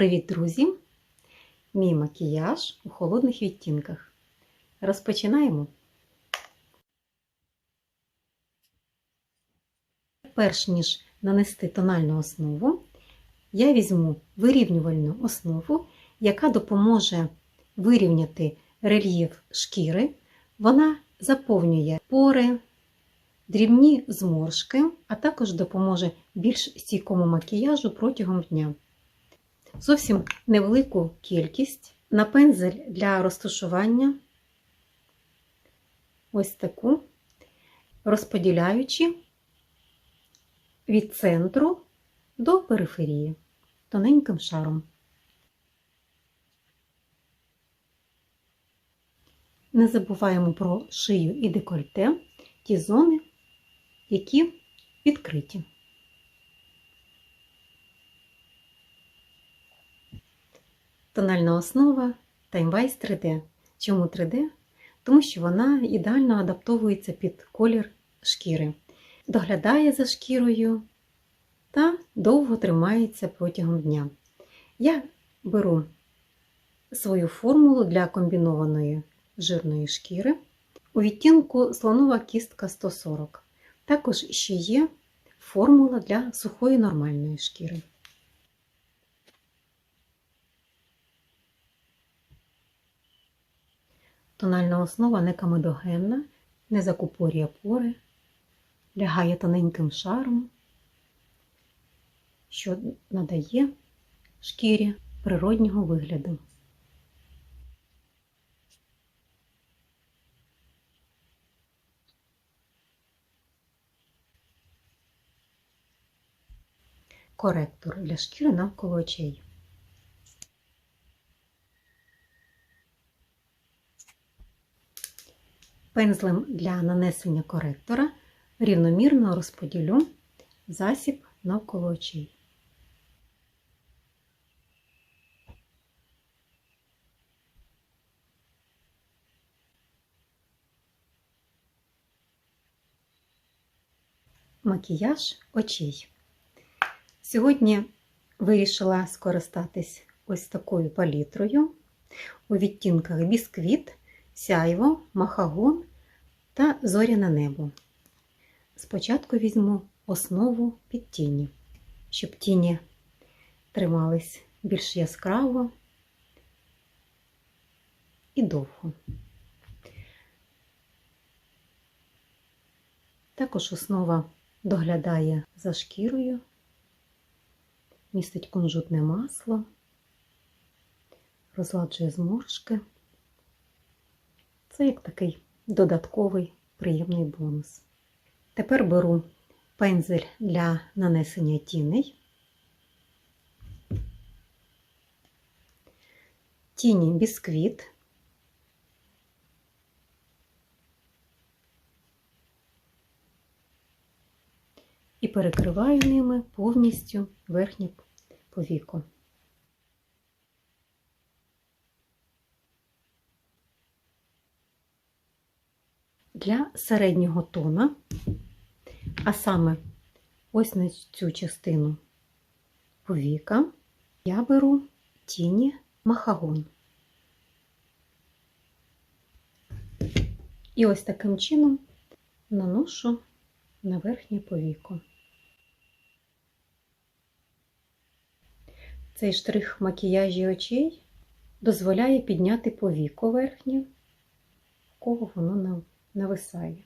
Привіт, друзі! Мій макіяж у холодних відтінках. Розпочинаємо. Перш ніж нанести тональну основу, я візьму вирівнювальну основу, яка допоможе вирівняти рельєф шкіри. Вона заповнює пори, дрібні зморшки, а також допоможе більш стійкому макіяжу протягом дня. Зовсім невелику кількість на пензель для розташування, ось таку, розподіляючи від центру до периферії тоненьким шаром. Не забуваємо про шию і декольте, ті зони, які відкриті. Тональна основа Timewise 3D. Чому 3D? Тому що вона ідеально адаптовується під колір шкіри, доглядає за шкірою та довго тримається протягом дня. Я беру свою формулу для комбінованої жирної шкіри у відтінку слонова кістка 140. Також ще є формула для сухої нормальної шкіри. Тональна основа не камедогенна, не закупорює пори, лягає тоненьким шаром, що надає шкірі природнього вигляду. Коректор для шкіри навколо очей. Пензлем для нанесення коректора рівномірно розподілю засіб навколо очей. Макіяж очей. Сьогодні вирішила скористатись ось такою палітрою у відтінках бісквіт сяйво, махагон та зоряне небо. Спочатку візьму основу під тіні, щоб тіні тримались більш яскраво і довго. Також основа доглядає за шкірою, містить кунжутне масло, розладжує зморшки. Це як такий додатковий приємний бонус. Тепер беру пензель для нанесення тіней. Тіні бісквіт. І перекриваю ними повністю верхнє повіко. Для середнього тона, а саме ось на цю частину повіка, я беру тіні махагон. І ось таким чином наношу на верхнє повіко. Цей штрих макіяжі очей дозволяє підняти повіко верхнє, в кого воно не нависає.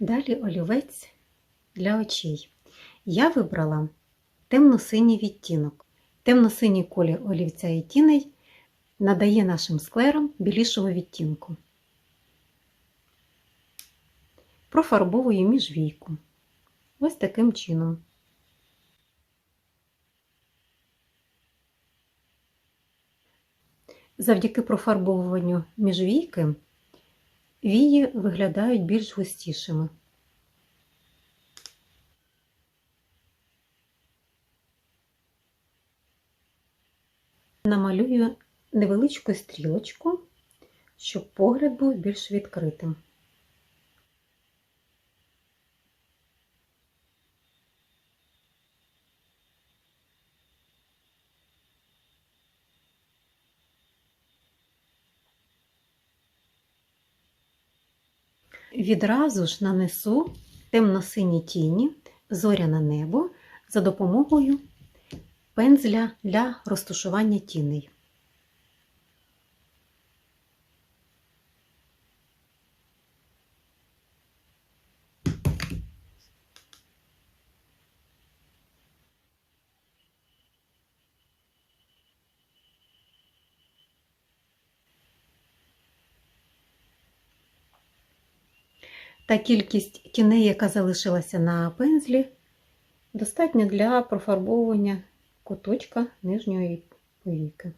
Далі олівець для очей. Я вибрала темно-синій відтінок. Темно-синій колір олівця і тіней надає нашим склерам білішого відтінку. Профарбовую міжвійку. Ось таким чином. Завдяки профарбовуванню міжвійки вії виглядають більш густішими. Намалюю невеличку стрілочку, щоб погляд був більш відкритим. Відразу ж нанесу темно-сині тіні, зоряне небо за допомогою пензля для розташування тіней. Та кількість тіней, яка залишилася на пензлі, достатньо для профарбовування куточка нижньої повіки.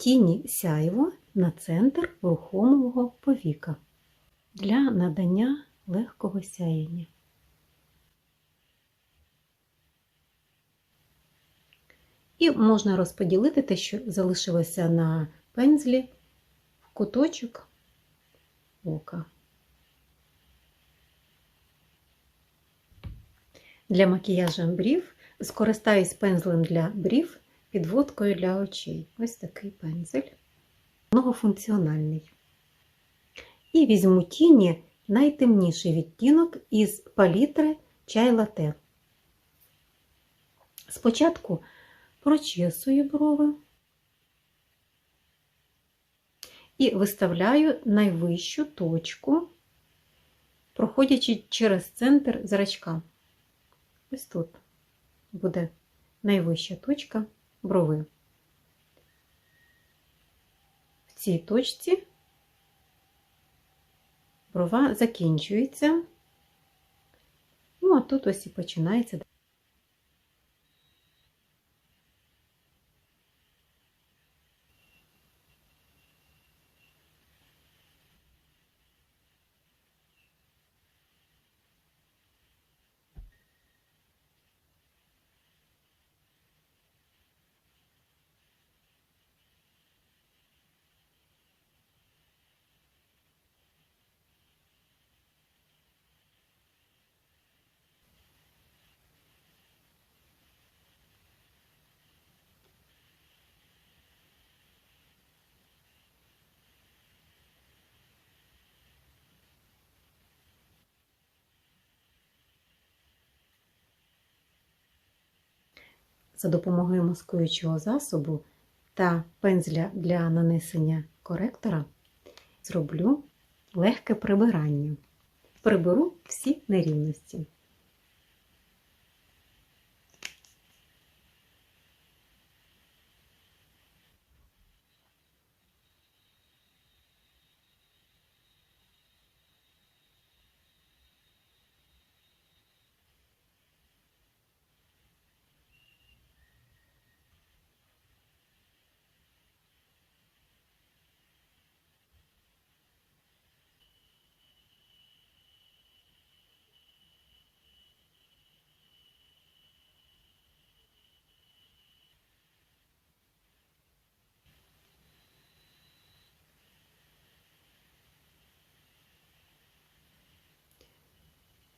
Тіні сяйво на центр рухомого повіка для надання легкого сяєння. І можна розподілити те, що залишилося на пензлі в куточок ока. Для макіяжу брів скористаюсь пензлем для брів підводкою для очей. Ось такий пензель. Многофункціональний. І візьму тіні найтемніший відтінок із палітри чай лате. Спочатку прочесую брови і виставляю найвищу точку, проходячи через центр зрачка. Ось тут буде найвища точка брови. В цій точці брова закінчується, ну, а тут ось і починається. За допомогою маскуючого засобу та пензля для нанесення коректора зроблю легке прибирання. Приберу всі нерівності.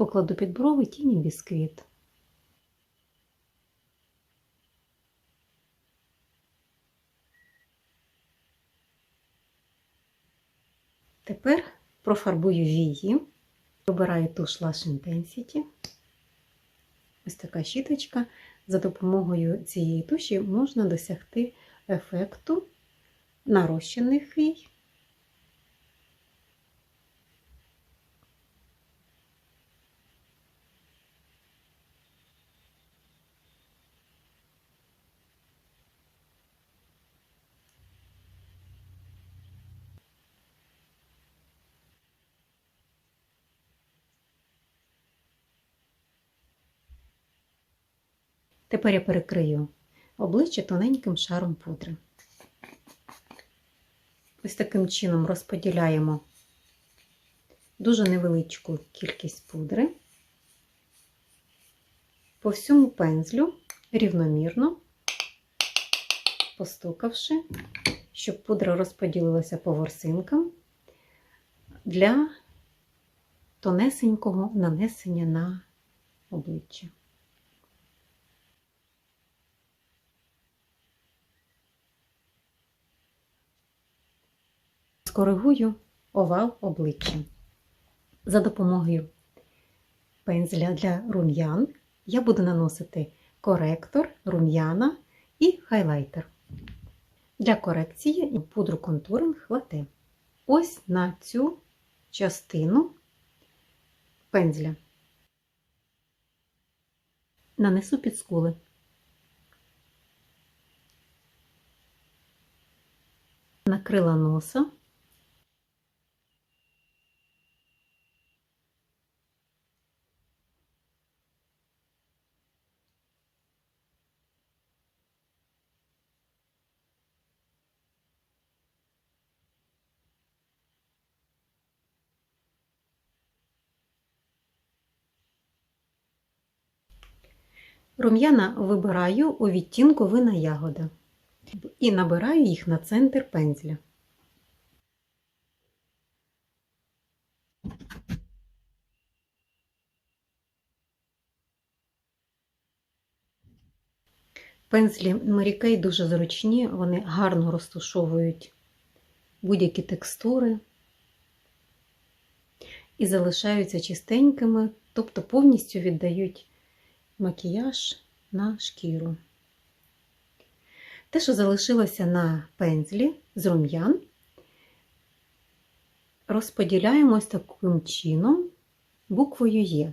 Покладу під брови тіні бісквіт. Тепер профарбую вії, вибираю туш Lash Intensity. Ось така щіточка. За допомогою цієї туші можна досягти ефекту нарощених вій. Тепер я перекрию обличчя тоненьким шаром пудри. Ось таким чином розподіляємо дуже невеличку кількість пудри по всьому пензлю рівномірно, постукавши, щоб пудра розподілилася по ворсинкам для тонесенького нанесення на обличчя. Скоригую овал обличчя. За допомогою пензля для рум'ян я буду наносити коректор, рум'яна і хайлайтер. Для корекції пудру контуринг лате. Ось на цю частину пензля. Нанесу під скули. Накрила носа. Рум'яна вибираю у відтінку вина ягода і набираю їх на центр пензля. Пензлі Kay дуже зручні, вони гарно розташовують будь-які текстури і залишаються чистенькими, тобто повністю віддають макіяж на шкіру. Те, що залишилося на пензлі з рум'ян, розподіляємо ось таким чином буквою Є.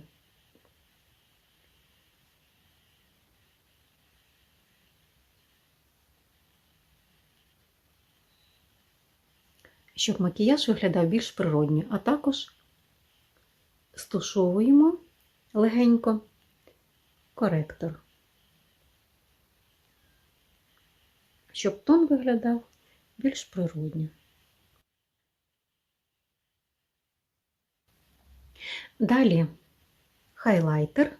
Щоб макіяж виглядав більш природньо, а також стушовуємо легенько коректор, щоб тон виглядав більш природньо. Далі хайлайтер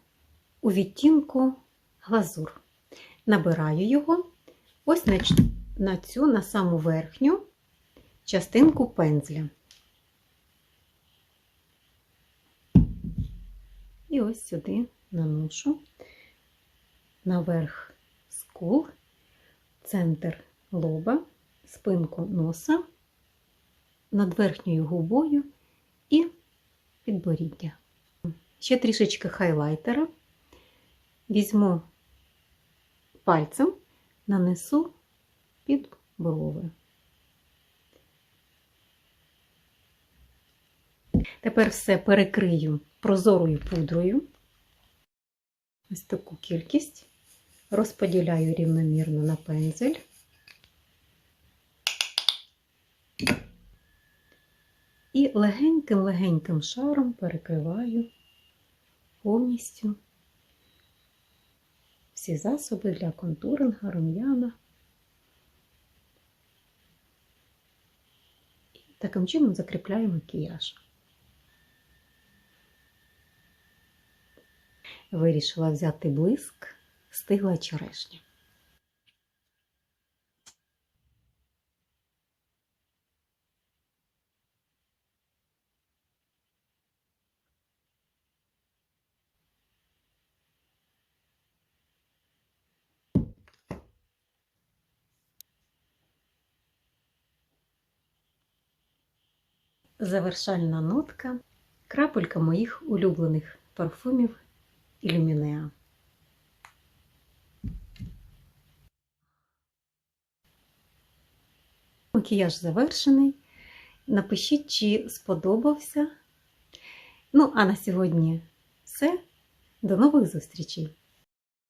у відтінку глазур. Набираю його ось на цю на саму верхню частинку пензля. І ось сюди наношу наверх скул, центр лоба, спинку носа, над верхньою губою і підборіддя. Ще трішечки хайлайтера. Візьму пальцем, нанесу під брови. Тепер все перекрию прозорою пудрою. Ось таку кількість розподіляю рівномірно на пензель. І легеньким-легеньким шаром перекриваю повністю всі засоби для контуринга, рум'яна. Таким чином закріпляю макіяж. Вирішила взяти блиск, стигла черешня. Завершальна нотка крапелька моїх улюблених парфумів Ілюмінеа. Макіяж завершений. Напишіть, чи сподобався. Ну, а на сьогодні все. До нових зустрічей!